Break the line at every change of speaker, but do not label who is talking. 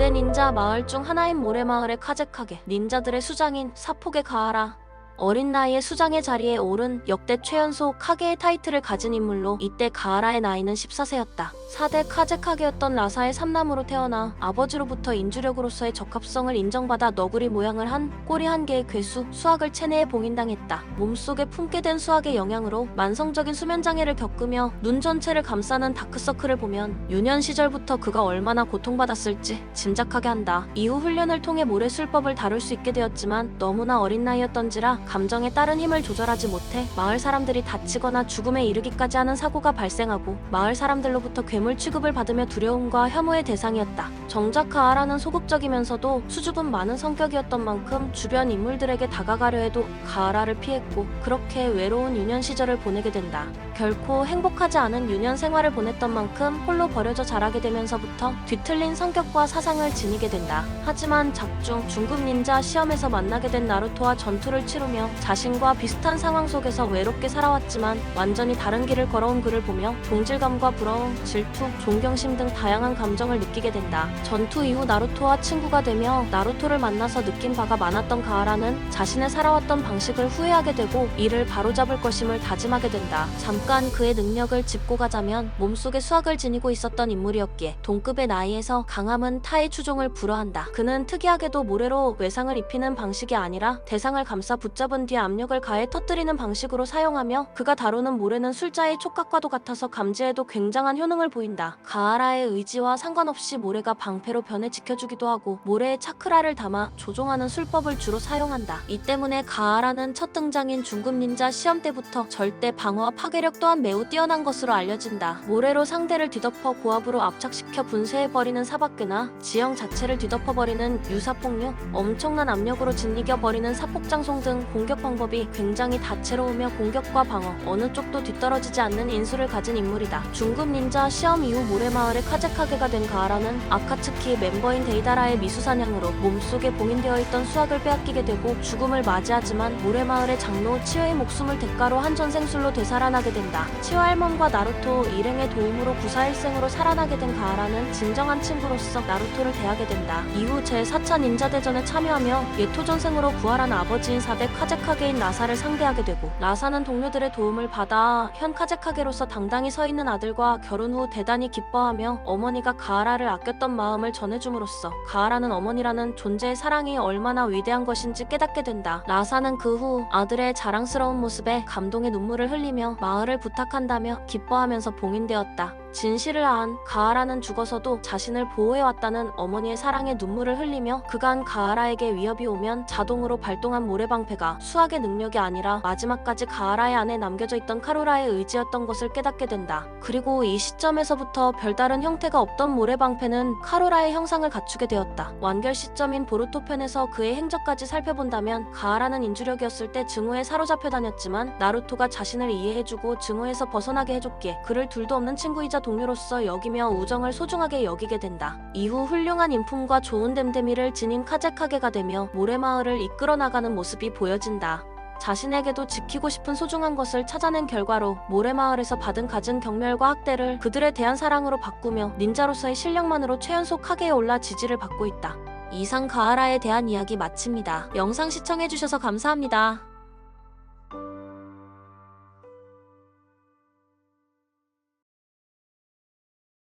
역대 닌자 마을 중 하나인 모래마을의 카제카게 닌자들의 수장인 사폭의 가하라 어린 나이에 수장의 자리에 오른 역대 최연소 카게의 타이틀을 가진 인물로 이때 가하라의 나이는 14세였다. 4대 카제 카게였던 라사의 삼남으로 태어나 아버지로부터 인주력으로서의 적합성을 인정받아 너구리 모양을 한 꼬리 한 개의 괴수 수학을 체내에 봉인당했다. 몸속에 품게 된 수학의 영향으로 만성적인 수면장애를 겪으며 눈 전체를 감싸는 다크서클을 보면 유년 시절부터 그가 얼마나 고통받았을지 짐작하게 한다. 이후 훈련을 통해 모래술법을 다룰 수 있게 되었지만 너무나 어린 나이였던지라 감정에 따른 힘을 조절하지 못해 마을 사람들이 다치거나 죽음에 이르기까지 하는 사고가 발생하고 마을 사람들로부터 괴물 취급을 받으며 두려움과 혐오의 대상이었다. 정작 가하라는 소극적이면서도 수줍은 많은 성격이었던 만큼 주변 인물들에게 다가가려 해도 가하라를 피했고 그렇게 외로운 유년 시절을 보내게 된다. 결코 행복하지 않은 유년 생활을 보냈던 만큼 홀로 버려져 자라게 되면서부터 뒤틀린 성격과 사상을 지니게 된다. 하지만 작중 중급 닌자 시험에서 만나게 된 나루토와 전투를 치르며 자신과 비슷한 상황 속에서 외롭게 살아왔지만 완전히 다른 길을 걸어온 그를 보며 동질감과 부러움, 질투, 존경심 등 다양한 감정을 느끼게 된다. 전투 이후 나루토와 친구가 되며 나루토를 만나서 느낀 바가 많았던 가하라는 자신의 살아왔던 방식을 후회하게 되고 이를 바로잡을 것임을 다짐하게 된다. 잠깐 그의 능력을 짚고 가자면 몸속에 수학을 지니고 있었던 인물이었기에 동급의 나이에서 강함은 타의 추종을 불허한다. 그는 특이하게도 모래로 외상을 입히는 방식이 아니라 대상을 감싸 붙 잡은 뒤 압력을 가해 터뜨리는 방식으로 사용하며 그가 다루는 모래는 술자의 촉각과도 같아서 감지해도 굉장한 효능을 보인다. 가하라의 의지와 상관없이 모래가 방패로 변해 지켜주기도 하고 모래에 차크라를 담아 조종하는 술법을 주로 사용한다. 이 때문에 가하라는 첫 등장인 중급 닌자 시험 때부터 절대 방어와 파괴력 또한 매우 뛰어난 것으로 알려진다. 모래로 상대를 뒤덮어 고압으로 압착시켜 분쇄해버리는 사박괴나 지형 자체를 뒤덮어버리는 유사폭력, 엄청난 압력으로 짓이겨버리는 사폭장송 등 공격 방법이 굉장히 다채로우며 공격과 방어, 어느 쪽도 뒤떨어지지 않는 인수를 가진 인물이다. 중급 닌자 시험 이후 모래마을의 카제카게가 된 가하라는 아카츠키 멤버인 데이다라의 미수사냥으로 몸속에 봉인되어 있던 수학을 빼앗기게 되고 죽음을 맞이하지만 모래마을의 장로 치오의 목숨을 대가로 한전생술로 되살아나게 된다. 치오 할멈과 나루토 일행의 도움으로 구사일생으로 살아나게 된 가하라는 진정한 친구로서 나루토를 대하게 된다. 이후 제4차 닌자 대전에 참여하며 예토전생으로 부활한 아버지인 4대 카제카게인 라사를 상대하게 되고 라사는 동료들의 도움을 받아 현 카제카게로서 당당히 서 있는 아들과 결혼 후 대단히 기뻐하며 어머니가 가하라를 아꼈던 마음을 전해줌으로써 가하라는 어머니라는 존재의 사랑이 얼마나 위대한 것인지 깨닫게 된다. 라사는 그 후 아들의 자랑스러운 모습에 감동의 눈물을 흘리며 마을을 부탁한다며 기뻐하면서 봉인되었다. 진실을 안 가하라는 죽어서도 자신을 보호해왔다는 어머니의 사랑에 눈물을 흘리며 그간 가하라에게 위협이 오면 자동으로 발동한 모래방패가 수학의 능력이 아니라 마지막까지 가하라의 안에 남겨져 있던 카루라의 의지였던 것을 깨닫게 된다. 그리고 이 시점에서부터 별다른 형태가 없던 모래방패는 카루라의 형상을 갖추게 되었다. 완결 시점인 보루토 편에서 그의 행적까지 살펴본다면 가하라는 인주력이었을 때 증오에 사로잡혀 다녔지만 나루토가 자신을 이해해주고 증오에서 벗어나게 해줬기에 그를 둘도 없는 친구이자 동료로서 여기며 우정을 소중하게 여기게 된다. 이후 훌륭한 인품과 좋은 댐데미를 지닌 카제카게가 되며 모래마을을 이끌어 나가는 모습이 보여진다. 자신에게도 지키고 싶은 소중한 것을 찾아낸 결과로 모래마을에서 받은 갖은 경멸과 학대를 그들에 대한 사랑으로 바꾸며 닌자로서의 실력만으로 최연소 카게에 올라 지지를 받고 있다. 이상 가하라에 대한 이야기 마칩니다. 영상 시청해주셔서 감사합니다.